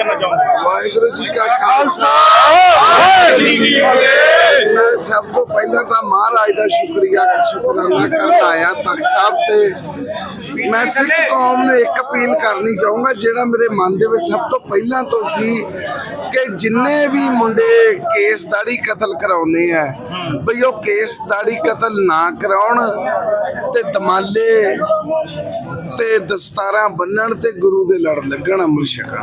ਕਰਨਾ ਚਾਹੋਗੇ ਵਾਹਿਗੁਰੂ ਜੀ ਕਾ ਖਾਲਸਾ। ਮੈਂ ਸਭ ਤੋਂ ਪਹਿਲਾਂ ਤਾਂ ਮਹਾਰਾਜ ਦਾ ਸ਼ੁਕਰੀਆ ਸ਼ੁਕਰਾਨਾ ਕਰਨ ਆਇਆ ਤਖਤ ਸਾਹਿਬ ਤੇ। ਮੈਂ ਸਿੱਖ ਕੌਮ ਨੂੰ ਇੱਕ ਅਪੀਲ ਕਰਨੀ ਚਾਹੂੰਗਾ, ਜਿਹੜਾ ਮੇਰੇ ਮਨ ਦੇ ਵਿੱਚ ਸਭ ਤੋਂ ਪਹਿਲਾਂ ਤੋਂ ਸੀ ਕਿ ਜਿੰਨੇ ਵੀ ਮੁੰਡੇ ਕੇਸ ਦਾੜੀ ਕਤਲ ਕਰਾਉਂਦੇ ਆ, ਬਈ ਉਹ ਕੇਸ ਦਾੜੀ ਕਤਲ ਨਾ ਕਰਾਉਣ ਤੇ ਦਮਾਲੇ ਤੇ ਦਸਤਾਰਾਂ ਬੰਨਣ ਤੇ ਗੁਰੂ ਦੇ ਲੜ ਲੱਗਣ, ਅੰਮ੍ਰਿਤ ਛਕਣ।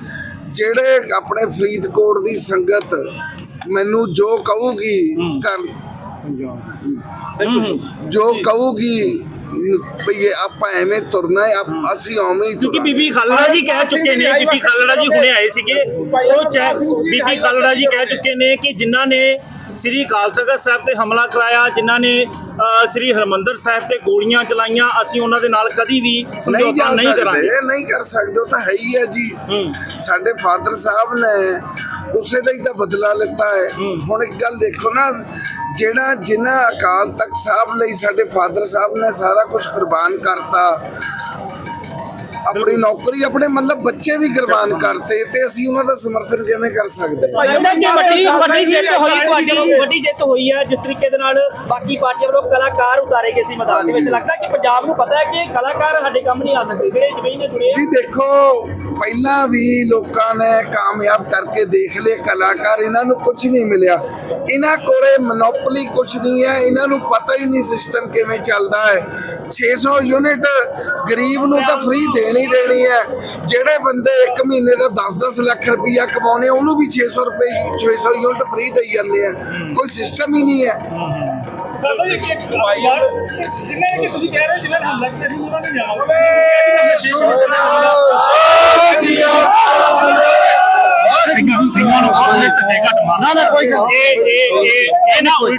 ਜਿਹੜੇ ਆਪਣੇ ਫਰੀਦਕੋਟ ਦੀ ਸੰਗਤ ਮੈਨੂੰ ਜੋ ਕਹੂਗੀ ਕਰ ਜੋ ਕਹੂਗੀ ਵੀ ਇਹ ਆਪਾਂ ਐਵੇਂ ਤੁਰਨਾ ਹੈ ਆਪ- ਅਸੀਂ ਉਵੇਂ ਹੀ ਕਿਉਂਕਿ ਤੁਰਾਂਗੇ। ਬੀਬੀ ਖਾਲੜਾ ਜੀ ਕਹਿ ਚੁੱਕੇ ਨੇ ਬੀਬੀ ਖਾਲੜਾ ਜੀ ਹੁਣੇ ਆਏ ਸੀਗੇ। ਉਹ ਚਾਹ ਬੀਬੀ ਖਾਲੜਾ ਜੀ ਕਹਿ ਚੁੱਕੇ ਨੇ ਕਿ ਜਿਨ੍ਹਾਂ ਨੇ ਸ੍ਰੀ ਅਕਾਲ ਤਖਤ ਸਾਹਿਬ ਤੇ ਹਮਲਾ ਕਰਾਇਆ ਜਿਨ੍ਹਾਂ ਨੇ ਅ, ਸ੍ਰੀ ਹਰਮੰਦਰ ਸਾਹਿਬ ਤੇ ਗੋਲੀਆਂ ਚਲਾਈਆਂ ਅਸੀਂ ਉਹਨਾਂ ਦੇ ਨਾਲ ਕਦੀ ਵੀ ਨਹੀਂ ਸਮਝੌਤਾ ਜਾ ਨਹੀਂ ਕਰਾਂਗੇ। ਨਹੀਂ ਕਰ ਸਕਦੇ ਉਹ ਤਾਂ ਹੈ ਹੀ ਹੈ ਜੀ। ਹੂੰ। ਸਾਡੇ ਫਾਦਰ ਸਾਹਿਬ ਨੇ ਉਸੇ ਦਾ ਹੀ ਤਾਂ ਬਦਲਾ ਲਿੱਤਾ ਹੈ। ਹੁਣ ਇੱਕ ਗੱਲ ਦੇਖੋ ਨਾ ਜਿਹੜਾ ਜਿਨ੍ਹਾਂ ਅਕਾਲ ਤਖਤ ਸਾਹਿਬ ਲਈ ਸਾਡੇ ਫਾਦਰ ਸਾਹਿਬ ਨੇ ਸਾਰਾ ਕੁਝ ਕੁਰਬਾਨ ਕਰਤਾ ਆਪਣੀ ਨੌਕਰੀ ਆਪਣੇ ਮਤਲਬ ਬੱਚੇ ਵੀ ਕੁਰਬਾਨ ਕਰਤੇ ਤੇ ਅਸੀਂ ਉਹਨਾਂ ਦਾ ਸਮਰਥਨ ਕਿਵੇਂ ਕਰ ਸਕਦੇ ਹਾਂ? ਲੱਗਦਾ ਕਿ ਵੱਡੀ ਵੱਡੀ ਜਿੱਤ ਹੋਈ ਤੁਹਾਡੀ ਵੱਡੀ ਜਿੱਤ ਹੋਈ ਹੈ ਜਿਸ ਤਰੀਕੇ ਦੇ ਨਾਲ ਬਾਕੀ ਪਾਰਟੀਆਂ ਵੱਲੋਂ ਕਲਾਕਾਰ ਉਤਾਰੇ ਗਏ ਸੀ ਮੈਦਾਨ ਦੇ ਵਿੱਚ। ਲੱਗਦਾ ਕਿ ਪੰਜਾਬ ਨੂੰ ਪਤਾ ਹੈ ਕਿ ਕਲਾਕਾਰ ਸਾਡੇ ਕੰਮ ਨਹੀਂ ਆ ਸਕਦੇ ਜਿਹੜੇ ਜ਼ਮੀਨ ਦੇ ਜੁੜੇ ਜੀ ਦੇਖੋ ਪਹਿਲਾਂ ਵੀ ਲੋਕਾਂ ਨੇ ਕਾਮਯਾਬ ਕਰਕੇ ਦੇਖ ਲਏ ਕਲਾਕਾਰ ਇਹਨਾਂ ਨੂੰ ਕੁਝ ਨਹੀਂ ਮਿਲਿਆ। ਇਹਨਾਂ ਕੋਲੇ ਮੋਨੋਪੋਲੀ ਕੁਝ ਨਹੀਂ ਹੈ ਇਹਨਾਂ ਨੂੰ ਪਤਾ ਹੀ ਨਹੀਂ ਸਿਸਟਮ ਕਿਵੇਂ ਚੱਲਦਾ ਹੈ। 600 ਯੂਨਿਟ ਗਰੀਬ ਨੂੰ ਤਾਂ ਫ੍ਰੀ ਦੇਣੀ ਦੇਣੀ ਹੈ। ਜਿਹੜੇ ਬੰਦੇ ਇੱਕ ਮਹੀਨੇ ਦਾ 10-10 ਲੱਖ ਰੁਪਈਆ ਕਮਾਉਣੇ ਉਹਨੂੰ ਵੀ 600 ਰੁਪਏ 600 ਯੂਨਿਟ ਫ੍ਰੀ ਦੇਈ ਜਾਂਦੇ ਆ। ਕੋਈ ਸਿਸਟਮ ਹੀ ਨਹੀਂ ਹੈ। ਖਾਲਸਾ ਜੀ ਕਿ ਯਾਰ ਜਿੰਨੇ ਕਿ ਤੁਸੀਂ ਕਹਿ ਰਹੇ ਹੋ ਜਿੰਨੇ ਨੇ ਹਮਲਾ ਕੀਤਾ ਸੀ ਉਹਨਾਂ ਨੇ ਜਾਣਾ ਸਿੰਘਾਂ